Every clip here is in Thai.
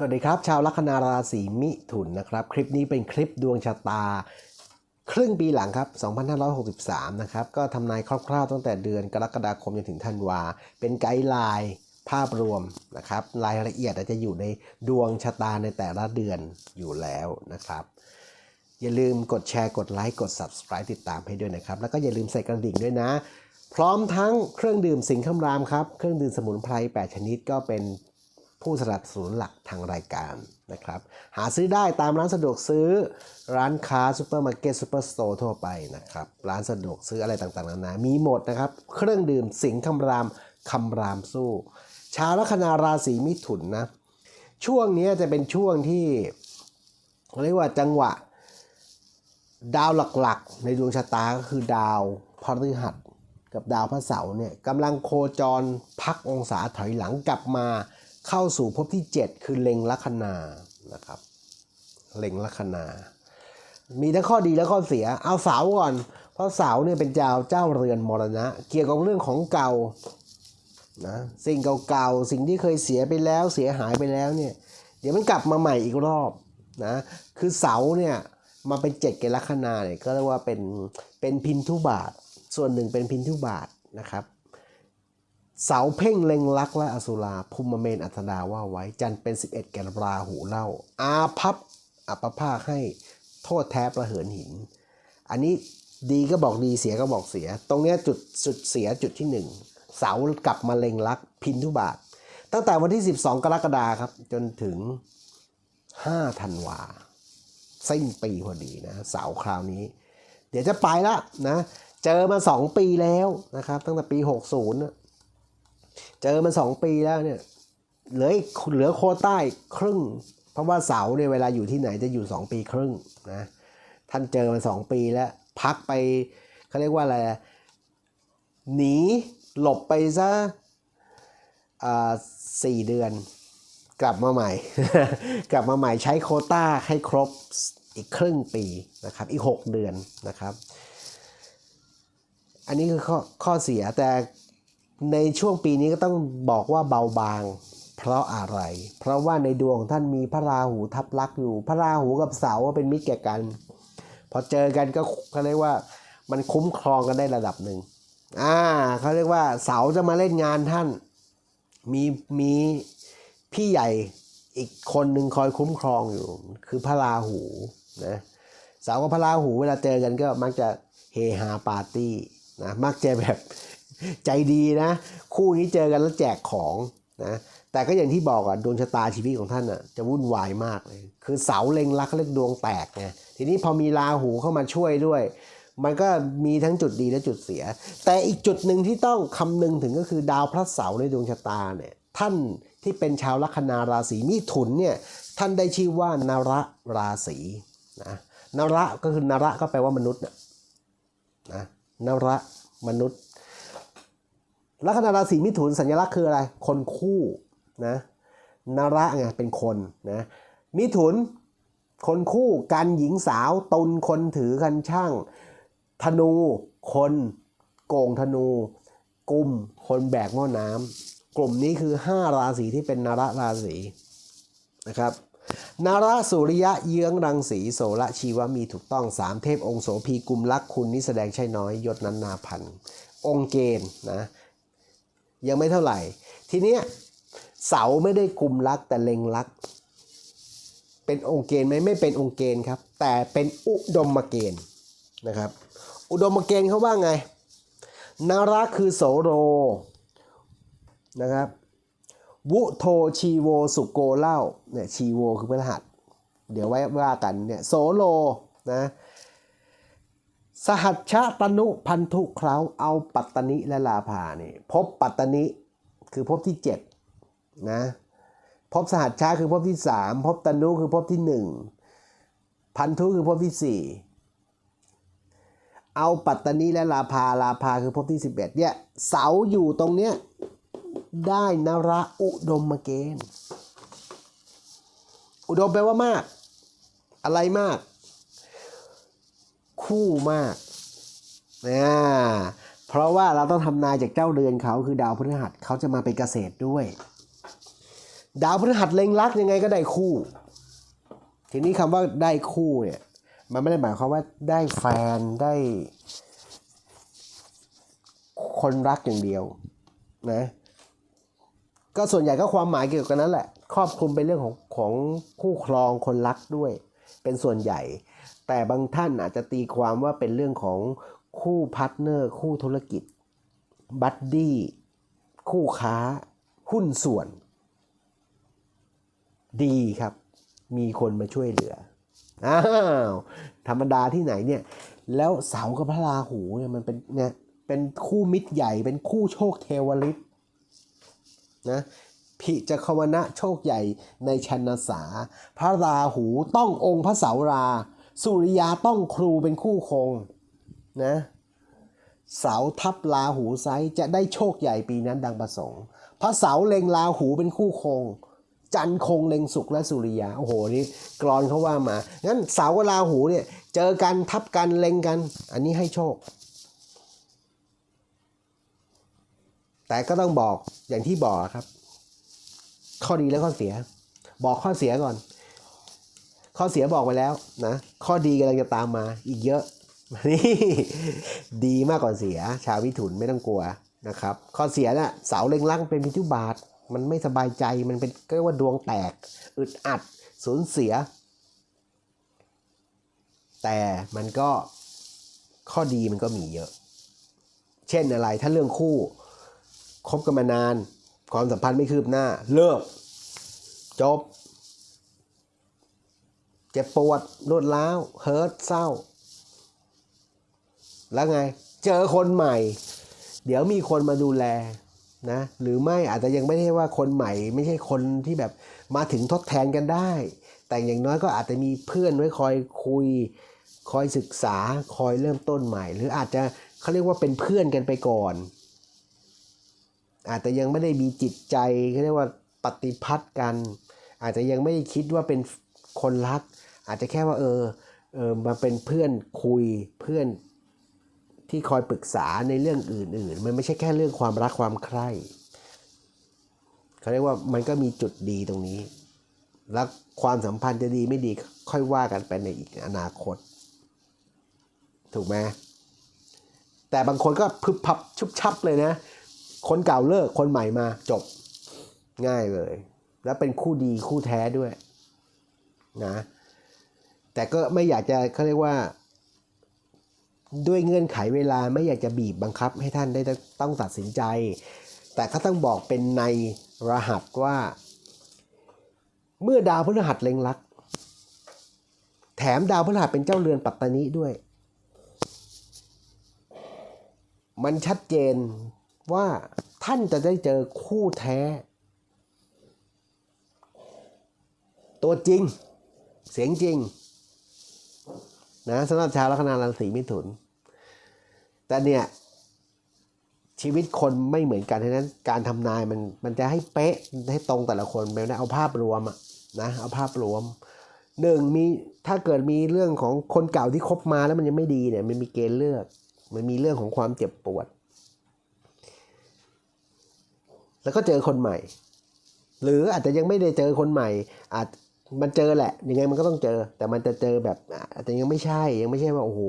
สวัสดีครับ ชาวลัคนาราศีมิถุนนะครับ คลิปนี้เป็นคลิปดวงชะตา ครึ่งปีหลังครับ 2563 นะครับ ก็ทำนายคร่าวๆ ตั้งแต่เดือนกรกฎาคมจนถึงธันวา เป็นไกด์ไลน์ภาพรวมนะครับ รายละเอียดอาจจะอยู่ในดวงชะตาในแต่ละเดือนอยู่แล้วนะครับ อย่าลืมกดแชร์กดไลค์กด Subscribe ติดตามให้ด้วยนะครับ แล้วก็อย่าลืมใส่กระดิ่งด้วยนะ พร้อมทั้งเครื่องดื่มสิงห์คำรามครับ เครื่องดื่มสมุนไพร 8 ชนิดก็เป็น ผู้สนับสนุนหลักทางรายการนะครับ หาซื้อได้ตามร้านสะดวกซื้อ ร้านค้าซูเปอร์มาร์เก็ตซูเปอร์สโตร์ทั่วไปนะครับ ร้านสะดวกซื้ออะไรต่างๆนานามีหมดนะครับ เครื่องดื่มสิงห์คำรามคำรามสู้ ชาวลัคนาราศีมิถุนนะ ช่วงนี้จะเป็นช่วงที่เรียกว่าจังหวะ ดาวหลักๆ ในดวงชะตาก็คือดาวพฤหัสกับดาวพระเสาร์เนี่ยกำลังโคจรพักองศาถอยหลังกลับมา เข้าสู่ภพที่ 7 คือเล็งลัคนานะครับเล็งลัคนา มีทั้งข้อดีและข้อเสีย เอาเสาก่อน เพราะเสาเนี่ยเป็นเจ้าเจ้าเรือนมรณะ เกี่ยวกับเรื่องของเก่านะสิ่งเก่าๆสิ่งที่เคยเสียไปแล้วเสียหายไปแล้วเนี่ยเดี๋ยวมันกลับมาใหม่อีกรอบนะคือเสาเนี่ยมาเป็นเจ็ดเกลัคนาเนี่ยก็เรียกว่าเป็นเป็นพินทุบาท ส่วนหนึ่งเป็นพินทุบาทนะครับ เสาเพ่งเล็งลักและอสุราภูมิเมนอัธดาว่าไว้ จันเป็น 11 แก่ราหูเล่า อาพับอัปภาคให้โทษแท้ประเหินหิน อันนี้ดีก็บอกดีเสียก็บอกเสีย ตรงนี้จุดจุดเสียจุดที่หนึ่งเสากลับมาเล็งลักพินทุบาท ตั้งแต่วันที่ 12 กรกฎาคมครับ จนถึง 5 ธันวาสิ้นปีพอดีนะ เสาคราวนี้ เดี๋ยวจะไปละนะ เจอมา 2 ปีแล้วนะครับ ตั้งแต่ปี 60นะ เจอมา2ปีแล้วเนี่ยเหลือเหลือโคต้าอีกครึ่ง เพราะว่าเสาเนี่ยเวลาอยู่ที่ไหนจะอยู่ 2 ปีครึ่งนะท่านเจอมา2ปีแล้ว พักไปเขาเรียกว่าอะไรอะหนีหลบไปซะอ่าสี่เดือน กลับมาใหม่ กลับมาใหม่ใช้โคต้าให้ครบอีกครึ่งปีนะครับอีก 6 เดือนนะครับ อันนี้คือข้อข้อเสียแต่ ในช่วงปีนี้ก็ต้องบอกว่าเบาบาง เพราะอะไร เพราะว่าในดวงของท่านมีพระราหูทับลักอยู่ พระราหูกับเสาร์เป็นมิตรแก่กัน พอเจอกันก็เขาเรียกว่ามันคุ้มครองกันได้ระดับหนึ่งอ่าเขาเรียกว่าเสาจะมาเล่นงานท่าน มีมีพี่ใหญ่อีกคนหนึ่งคอยคุ้มครองอยู่ คือพระราหูนะเสาวกับพระราหูเวลาเจอกันก็มักจะเฮฮาปาร์ตี้นะมักจะแบบ ใจดีนะ คู่นี้เจอกันแล้วแจกของนะแต่ก็อย่างที่บอกอะดวงชะตาชีวิตของท่านอะจะวุ่นวายมากเลย คือเสาเล็งรักเขาเรียกดวงแตกไงทีนี้พอมีราหูเข้ามาช่วยด้วย มันก็มีทั้งจุดดีและจุดเสีย แต่อีกจุดหนึ่งที่ต้องคำนึงถึงก็คือดาวพระเสาร์ในดวงชะตาเนี่ยท่านที่เป็นชาวลัคนาราศีมิถุนเนี่ยท่านได้ชื่อว่านระราศีนะนาระก็คือนาระก็แปลว่ามนุษย์นะนะนระมนุษย์ ลัคนาราศีมิถุนสัญลักษณ์คืออะไร คนคู่นะนระไงเป็นคนนะมิถุนคนคู่กันหญิงสาวตุลคนถือคันช่าง ธนูคนโกงธนู กลุ่มคนแบกหม้อน้ำกลุ่มนี้คือ 5 ราศีที่เป็นนรราศีนะครับนาราสุริยะเยื้องรังสีโสระชีวมีถูกต้องสามเทพองค์โสภีกุมลักคุณนี่แสดงใช่น้อยยศนันนาพันธ์องค์เกณฑ์นะ ยังไม่เท่าไหร่ ทีเนี้ยเสาไม่ได้กุมลักแต่เล็งลัก เป็นองค์เกณฑ์ไหมไม่เป็นองค์เกณฑ์ครับ แต่เป็นอุดมเกณฑ์นะครับ อุดมเกณฑ์เขาว่าไงนาระคือโสโรนะครับวุโทชีโวสุโกเล่าเนี่ยชีโวคือพระหัส เดี๋ยวไว้ว่ากันเนี่ยโสโลนะ สหัชชะตนุพันธุเคราเอาปัตตนิและลาภาเนี่ยพบปัตตนิคือพบที่7นะพบสหัชชะคือพบที่ 3 พบตนุคือพบที่ 1 พันธุคือพบที่ 4 เอาปัตตนิและลาภาลาภาคือพบที่ 11เนี่ยเสาอยู่ตรงเนี้ยได้นระอุดมเกณฑ์ อุดมแปลว่ามาก อะไรมาก คู่มากนะเพราะว่าเราต้องทำนายจากเจ้าเรือนเขาคือดาวพฤหัสเขาจะมาเป็นเกษตรด้วย ดาวพฤหัสเล็งรักยังไงก็ได้คู่ ทีนี้คำว่าได้คู่เนี่ยมันไม่ได้หมายความว่าได้แฟนได้ คนรักอย่างเดียวนะก็ส่วนใหญ่ก็ความหมายเกี่ยวกับนั้นแหละ ครอบคลุมเป็นเรื่องของของคู่ครองคนรักด้วย เป็นส่วนใหญ่ แต่บางท่านอาจจะตีความว่าเป็นเรื่องของคู่พาร์ทเนอร์คู่ธุรกิจบัดดี้คู่ค้า หุ้นส่วน ดีครับ มีคนมาช่วยเหลืออ้าวธรรมดาที่ไหนเนี่ย แล้วเสากับพระราหูเนี่ยมันเป็นเนี่ยเป็นคู่มิตรใหญ่เป็นคู่โชคเทวฤทธิ์นะ พิจคาวนะโชคใหญ่ในชนสา พระราหูต้ององค์พระเสารา สุริยาต้องครูเป็นคู่คงนะเสาทับราหูไซจะได้โชคใหญ่ปีนั้นดังประสงค์ พระเสาเล็งราหูเป็นคู่คง จันคงเล็งสุขและสุริยา โอ้โหนี่กรอนเขาว่ามา งั้นเสากับราหูเนี่ยเจอกันทับกันเล็งกัน อันนี้ให้โชค แต่ก็ต้องบอกอย่างที่บอกครับ ข้อดีและข้อเสีย บอกข้อเสียก่อน ข้อเสียบอกไปแล้วนะ ข้อดีกำลังจะตามมาอีกเยอะนี่ดีมากกว่าเสีย ชาววิถุนไม่ต้องกลัวนะครับ ข้อเสียน่ะเสาเล็งลักเป็นพิทุบาท มันไม่สบายใจมันเป็นก็เรียกว่าดวงแตก อึดอัดสูญเสีย แต่มันก็ข้อดีมันก็มีเยอะ เช่นอะไรถ้าเรื่องคู่คบกันมานาน ความสัมพันธ์ไม่คืบหน้า เลิก จบ เจ็บปวดรวดร้าวเฮิร์ตเศร้า แล้วไง เจอคนใหม่ เดี๋ยวมีคนมาดูแลนะหรือไม่อาจจะยังไม่ได้ว่าคนใหม่ ไม่ใช่คนที่แบบมาถึงทดแทนกันได้ แต่อย่างน้อยก็อาจจะมีเพื่อนไว้คอยคุย คอยศึกษาคอยเริ่มต้นใหม่ หรืออาจจะเขาเรียกว่าเป็นเพื่อนกันไปก่อน อาจจะยังไม่ได้มีจิตใจเขาเรียกว่าปฏิพัทธ์กัน อาจจะยังไม่ได้คิดว่าเป็นคนรัก อาจจะแค่ว่าเออเออมาเป็นเพื่อนคุยเพื่อนที่คอยปรึกษาในเรื่องอื่น ๆ มันไม่ใช่แค่เรื่องความรักความใคร่เขาเรียกว่ามันก็มีจุดดีตรงนี้ แล้วความสัมพันธ์จะดีไม่ดีค่อยว่ากันไปในอีกอนาคต ถูกไหมแต่บางคนก็พึบพับชุบชับเลยนะ คนเก่าเลิกคนใหม่มาจบง่ายเลย แล้วเป็นคู่ดีคู่แท้ด้วยนะแต่ก็ไม่อยากจะเขาเรียกว่า ด้วยเงื่อนไขเวลาไม่อยากจะบีบบังคับให้ท่านได้ต้องตัดสินใจ แต่ก็ต้องบอกเป็นในรหัสว่า เมื่อดาวพฤหัสเล็งลัก แถมดาวพฤหัสเป็นเจ้าเรือนปัตตานีด้วย มันชัดเจน ว่าท่านจะได้เจอคู่แท้ ตัวจริง เสียงจริงนะสำหรับชาวลัคนาราศีมิถุน แต่เนี่ย ชีวิตคนไม่เหมือนกันฉะนั้น การทำนายมันมันจะให้เป๊ะให้ตรงแต่ละคนไม่ได้เอาภาพรวมอะนะเอาภาพรวมหนึ่งมีถ้าเกิดมีเรื่องของคนเก่าที่คบมาแล้วมันยังไม่ดีเนี่ยมันมีเกณฑ์เลือก มันมีเรื่องของความเจ็บปวด แล้วก็เจอคนใหม่ หรืออาจจะยังไม่ได้เจอคนใหม่ อาจมันเจอแหละ ยังไงมันก็ต้องเจอ แต่มันจะเจอแบบอาจจะยังไม่ใช่ ยังไม่ใช่ว่าโอ้โห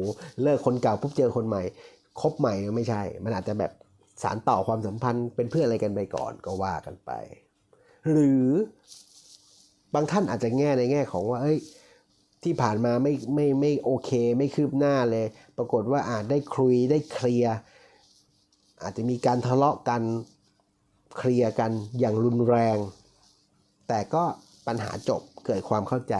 เลิกคนเก่าปุ๊บเจอคนใหม่ คบใหม่ไม่ใช่ มันอาจจะแบบสารต่อความสัมพันธ์เป็นเพื่อนอะไรกันไปก่อนก็ว่ากันไป หรือบางท่านอาจจะแง่ในแง่ของว่าเอ้ยที่ผ่านมาไม่ไม่ไม่โอเค ไม่คืบหน้าเลย ปรากฏว่าอาจได้คุยได้เคลียร์อาจจะมีการทะเลาะกัน เคลียร์กันอย่างรุนแรง แต่ก็ปัญหาจบเกิดความเข้าใจ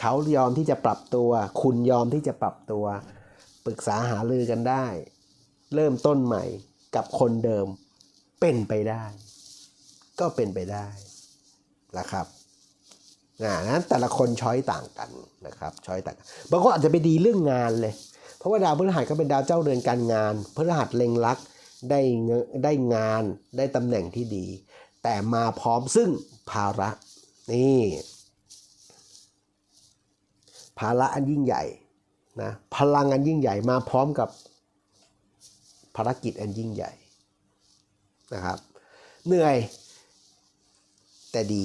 เขายอมที่จะปรับตัว คุณยอมที่จะปรับตัว ปรึกษาหารือกันได้ เริ่มต้นใหม่กับคนเดิมเป็นไปได้ ก็เป็นไปได้นะครับอ่านั้นแต่ละคนช้อยต่างกันนะครับช้อยต่างบางคนอาจจะไปดีเรื่องงานเลย เพราะว่าดาวพฤหัสก็เป็นดาวเจ้าเรือนการงานพฤหัสเล็งลักษ์ ได้เงได้งานได้ตำแหน่งที่ดี แต่มาพร้อมซึ่งภาระนี่ภาระอันยิ่งใหญ่นะพลังอันยิ่งใหญ่มาพร้อมกับภารกิจอันยิ่งใหญ่นะครับเหนื่อยแต่ดี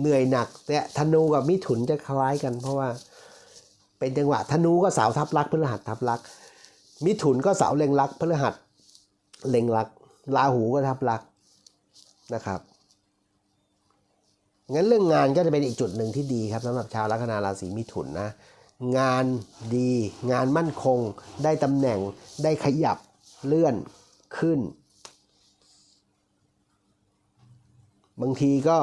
เหนื่อยหนักเนี่ธนูกับมิถุนจะคล้ายกัน เพราะว่าเป็นจังหวะธนูก็เสาทับลักพฤหัสทับลัก มิถุนก็เสาเล็งลักพฤหัส เล็งลักษณ์ราหูก็ทับลักนะครับงั้นเรื่องงานก็จะเป็นอีกจุดหนึ่งที่ดีครับสำหรับชาวลัคนาราศีมิถุนนะงานดีงานมั่นคง ได้ตำแหน่งได้ขยับเลื่อนขึ้น บางทีก็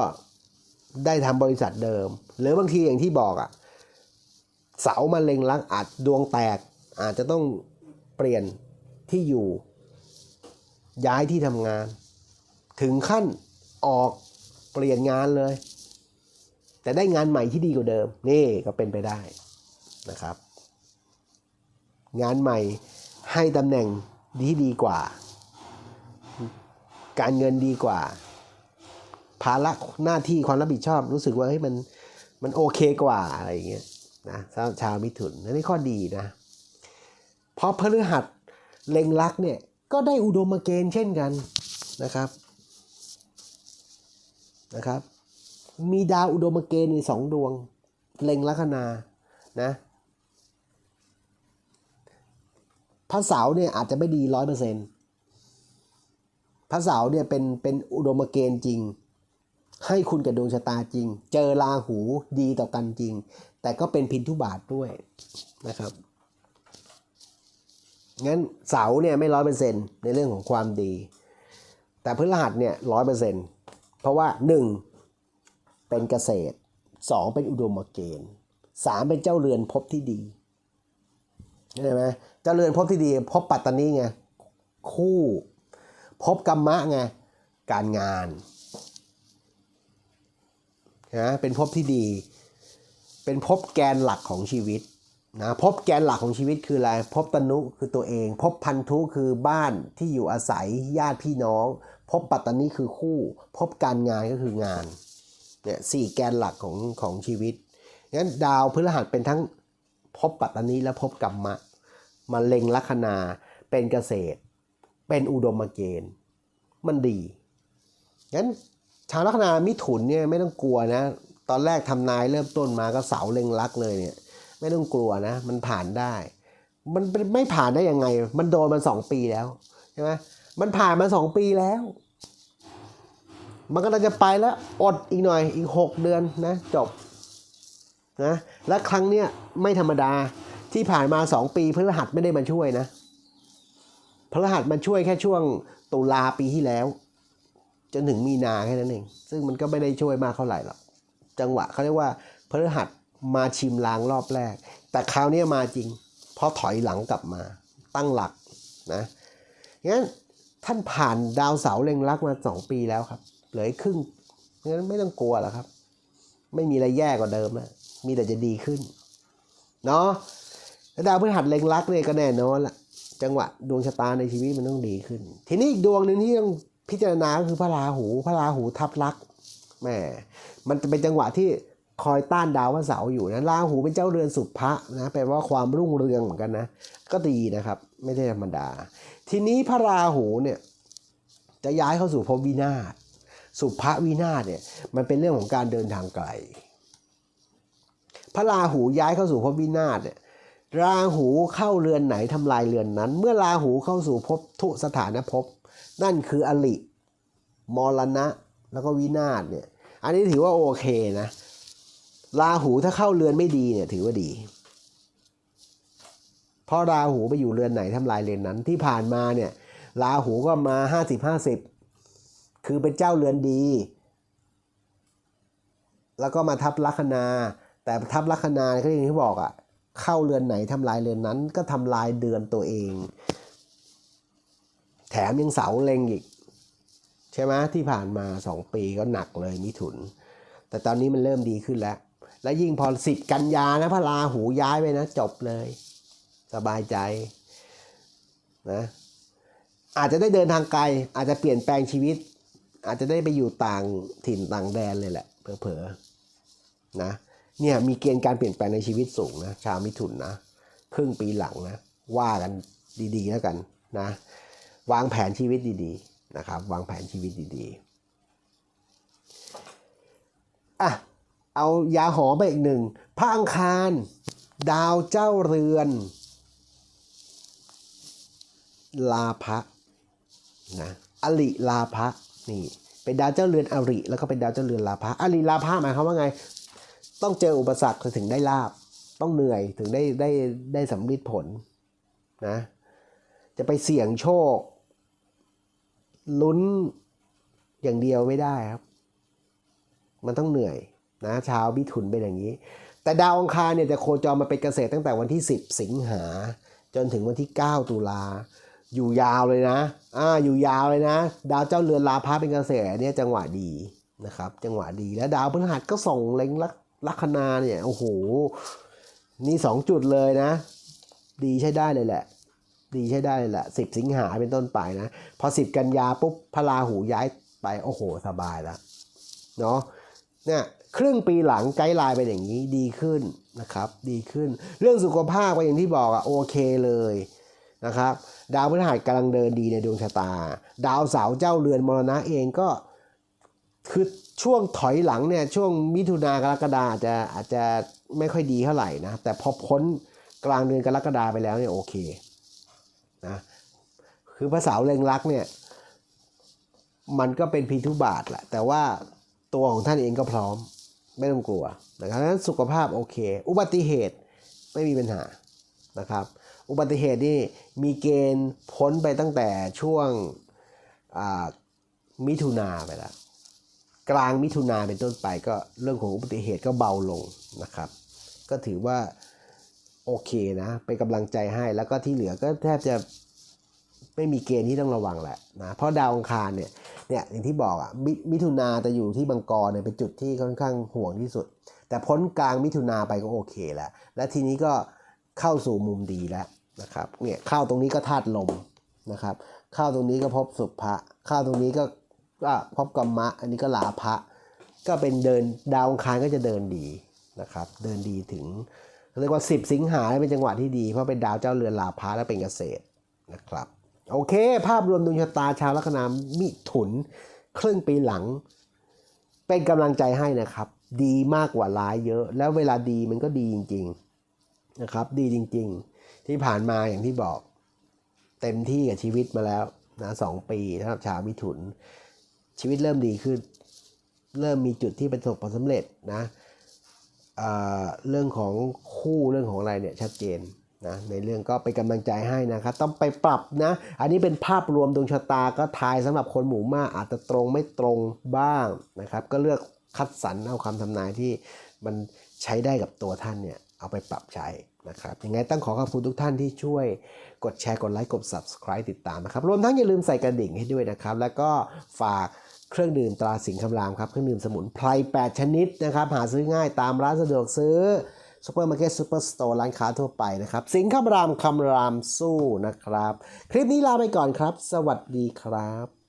ได้ทำบริษัทเดิม หรือบางทีอย่างที่บอกอะเสามาเล็งลักอาจดวงแตก อาจจะต้องเปลี่ยนที่อยู่ ย้ายที่ทำงาน ถึงขั้นออกเปลี่ยนงานเลย แต่ได้งานใหม่ที่ดีกว่าเดิม นี่ก็เป็นไปได้นะครับ งานใหม่ให้ตำแหน่งที่ดีกว่า การเงินดีกว่า ภาระหน้าที่ความรับผิดชอบ รู้สึกว่าเฮ้ยมันมันโอเคกว่าอะไรอย่างเงี้ยนะสำหรับชาวมิถุนอันนี้ข้อดีนะ เพราะพฤหัสเล็งลักเนี่ย ก็ได้อุดมเกณฑ์เช่นกันนะครับนะครับ มีดาวอุดมเกณฑ์ในสองดวง เล็งลัคนานะพระเสาร์เนี่ยอาจจะไม่ดีร้อยเปอร์เซ็นต์พระเสาร์เนี่ยเป็นเป็นอุดมเกณฑ์จริง ให้คุณกับดวงชะตาจริง เจอราหูดีต่อกันจริง แต่ก็เป็นพินทุบาทด้วยนะครับ งั้นเสาเนี่ยไม่ร้อยเปอร์เซ็นต์ในเรื่องของความดี แต่พฤหัสเนี่ยร้อยเปอร์เซ็นต์เพราะว่าหนึ่งเป็นเกษตรสองเป็นอุดมเกณฑ์สามเป็นเจ้าเรือนภพที่ดีใช่ไหมเจ้าเรือนภพที่ดีภพปัตตานีไงคู่ภพกรรมะไงการงานนะเป็นภพที่ดี เป็นภพแกนหลักของชีวิต นะภพแกนหลักของชีวิตคืออะไรภพตนุคือตัวเองภพพันธุคือบ้านที่อยู่อาศัยญาติพี่น้องภพปัตตานีคือคู่ภพการงานก็คืองานเนี่ยสี่แกนหลักของของชีวิตงั้นดาวพฤหัสเป็นทั้งภพปัตตานีและภพกรรมะมาเล็งลัคนาเป็นเกษตร เป็นอุดมเกณฑ์ มันดีงั้นชาวลัคนามิถุนเนี่ยไม่ต้องกลัวนะ ตอนแรกทำนายเริ่มต้นมาก็เสาเล็งลักเลยเนี่ย ไม่ต้องกลัวนะ มันผ่านได้ มันไม่ผ่านได้ยังไง มันโดนมันสองปีแล้วใช่ไหมมันผ่านมาสองปีแล้ว มันก็จะไปแล้วอดอีกหน่อยอีกหกเดือนนะจบนะและครั้งเนี้ยไม่ธรรมดาที่ผ่านมาสองปีพฤหัสไม่ได้มาช่วยนะพฤหัสมันช่วยแค่ช่วงตุลาปีที่แล้ว จนถึงมีนาแค่นั้นเอง ซึ่งมันก็ไม่ได้ช่วยมากเท่าไหร่หรอกจังหวะเขาเรียกว่าพฤหัส มาชิมลางรอบแรก แต่คราวนี้มาจริง เพราะถอยหลังกลับมาตั้งหลักนะงั้นท่านผ่านดาวเสาร์เล็งรักมาสองปีแล้วครับ เหลือครึ่งงั้นไม่ต้องกลัวหรอกครับ ไม่มีอะไรแย่กว่าเดิมแล้วมีแต่จะดีขึ้นเนาะแล้วดาวพฤหัสเล็งรักเนี่ยก็แน่นอนละจังหวะดวงชะตาในชีวิตมันต้องดีขึ้น ทีนี้อีกดวงหนึ่งที่ต้องพิจารณาก็คือพระราหู พระราหูทับลักแหมมันจะเป็นจังหวะที่ คอยต้านดาวพระเสาร์อยู่นะราหูเป็นเจ้าเรือนสุภะนะแปลว่าความรุ่งเรืองเหมือนกันนะ ก็ดีนะครับ ไม่ได้ธรรมดา ทีนี้พระราหูเนี่ยจะย้ายเข้าสู่ภพวินาศสุภะวินาศเนี่ยมันเป็นเรื่องของการเดินทางไกล พระราหูย้ายเข้าสู่ภพวินาศเนี่ยราหูเข้าเรือนไหนทำลายเรือนนั้น เมื่อราหูเข้าสู่ภพทุสถานภพนั่นคืออลิมรณะแล้วก็วินาศเนี่ยอันนี้ถือว่าโอเคนะ ราหูถ้าเข้าเรือนไม่ดีเนี่ยถือว่าดี เพราะราหูไปอยู่เรือนไหนทำลายเรือนนั้นที่ผ่านมาเนี่ยราหูก็มาห้าสิบห้าสิบคือเป็นเจ้าเรือนดี แล้วก็มาทับลัคนา แต่ทับลัคนาก็อย่างที่บอกอะ่ะเข้าเรือนไหนทำลายเรือนนั้น ก็ทำลายเดือนตัวเอง แถมยังเสาเล็งอีก ใช่ไหมที่ผ่านมาสองปีก็หนักเลยมิถุน แต่ตอนนี้มันเริ่มดีขึ้นแล้ว และยิ่งพอสิบกันยานะพระราหูย้ายไปนะ จบเลย สบายใจนะอาจจะได้เดินทางไกล อาจจะเปลี่ยนแปลงชีวิต อาจจะได้ไปอยู่ต่างถิ่นต่างแดนเลยแหละเผลอๆนะเนี่ยมีเกณฑ์การเปลี่ยนแปลงในชีวิตสูงนะชาวมิถุนนะครึ่งปีหลังนะว่ากันดีๆแล้วกันนะวางแผนชีวิตดีๆนะครับวางแผนชีวิตดีๆอะ เอายาหอมไปอีกหนึ่งพระอังคาร ดาวเจ้าเรือน ลาภะนะอลิลาภะนี่เป็นดาวเจ้าเรือนอริแล้วก็เป็นดาวเจ้าเรือนลาภะอริลาภะหมายความว่าไง ต้องเจออุปสรรคถึงได้ลาบ ต้องเหนื่อยถึงได้ได้ได้สำลิดผลนะจะไปเสี่ยงโชค ลุ้นอย่างเดียวไม่ได้ครับ มันต้องเหนื่อย นะชาวมิถุนเป็นอย่างนี้ แต่ดาวอังคารเนี่ยจะโคจรมาเป็นเกษตรตั้งแต่วันที่ 10 สิงหา จนถึงวันที่ 9 ตุลา อยู่ยาวเลยนะอ่าอยู่ยาวเลยนะ ดาวเจ้าเรือนลาพาเป็นเกษตรเนี่ยจังหวะดีนะครับ จังหวะดีแล้วดาวพฤหัสก็ส่งเล็งลักลัคนาเนี่ยโอ้โหนี่สองจุดเลยนะ ดีใช้ได้เลยแหละดีใช้ได้เลยแหละสิบสิงหาเป็นต้นไปนะ พอสิบกันยาปุ๊บพระราหูย้ายไป โอ้โห สบายแล้วเนาะเนี่ย ครึ่งปีหลังไกด์ไลน์เป็นอย่างนี้ดีขึ้นนะครับ ดีขึ้น เรื่องสุขภาพก็อย่างที่บอกอะโอเคเลยนะครับดาวพฤหัสกำลังเดินดีในดวงชะตา ดาวเสาเจ้าเรือนมรณะเองก็คือช่วงถอยหลังเนี่ยช่วงมิถุนากรกฎาอาจจะอาจจะไม่ค่อยดีเท่าไหร่นะแต่พอพ้นกลางเดือนกรกฎาไปแล้วเนี่ยโอเคนะคือพระเสาเล็งรักเนี่ยมันก็เป็นพีทุบาทแหละแต่ว่าตัวของท่านเองก็พร้อม ไม่ต้องกลัวนะครับดังนั้นสุขภาพโอเค อุบัติเหตุไม่มีปัญหานะครับ อุบัติเหตุนี่มีเกณฑ์พ้นไปตั้งแต่ช่วงมิถุนาไปแล้วกลางมิถุนาเป็นต้นไปก็เรื่องของอุบัติเหตุก็เบาลงนะครับ ก็ถือว่าโอเคนะเป็นกำลังใจให้แล้วก็ที่เหลือก็แทบจะ ไม่มีเกณฑ์ที่ต้องระวังแหละนะเพราะดาวอังคารเนี่ยเนี่ยอย่างที่บอกอะ่ะมิมิถุนาจะอยู่ที่บังกรเนี่ยเป็นจุดที่ค่อนข้างห่วงที่สุด แต่พ้นกลางมิถุนาไปก็โอเคแล้ว และทีนี้ก็เข้าสู่มุมดีแล้วนะครับเนี่ยเข้าตรงนี้ก็ธาตุลมนะครับเข้าตรงนี้ก็พบสุภะเข้าตรงนี้ก็ก็พบกรรมะ อันนี้ก็ลาภะก็เป็นเดินดาวอังคารก็จะเดินดีนะครับเดินดีถึงเรียกว่า 10 สิงหาเป็นจังหวะที่ดีเพราะเป็นดาวเจ้าเรือนลาภะและเป็นเกษตรนะครับ โอเค ภาพรวมดวงชะตาชาวลัคนามิถุน ครึ่งปีหลัง เป็นกำลังใจให้นะครับ ดีมากกว่าร้ายเยอะ แล้วเวลาดีมันก็ดีจริง ๆนะครับ ดีจริง ๆ ที่ผ่านมาอย่างที่บอก เต็มที่กับชีวิตมาแล้วนะสองปีสำหรับชาวมิถุน ชีวิตเริ่มดีขึ้น เริ่มมีจุดที่ประสบผลสำเร็จนะเออเรื่องของคู่เรื่องของอะไรเนี่ยชัดเจน นะในเรื่องก็เป็นกำลังใจให้นะครับ ต้องไปปรับนะ อันนี้เป็นภาพรวมดวงชะตาก็ทายสำหรับคนหมู่มากอาจจะตรงไม่ตรงบ้างนะครับ ก็เลือกคัดสรรเอาคำทำนายที่มันใช้ได้กับตัวท่านเนี่ยเอาไปปรับใช้นะครับยังไงต้องขอขอบคุณทุกท่านที่ช่วยกดแชร์กดไลค์กด subscribe ติดตามนะครับ รวมทั้งอย่าลืมใส่กระดิ่งให้ด้วยนะครับ แล้วก็ฝากเครื่องดื่มตราสิงห์คำรามครับ เครื่องดื่มสมุนไพร 8 ชนิดนะครับ หาซื้อง่ายตามร้านสะดวกซื้อ ซูเปอร์มาร์เก็ตซูเปอร์สโตร์ร้านค้าทั่วไปนะครับ สิงห์คำรามคำรามสู้นะครับ คลิปนี้ลาไปก่อนครับ สวัสดีครับ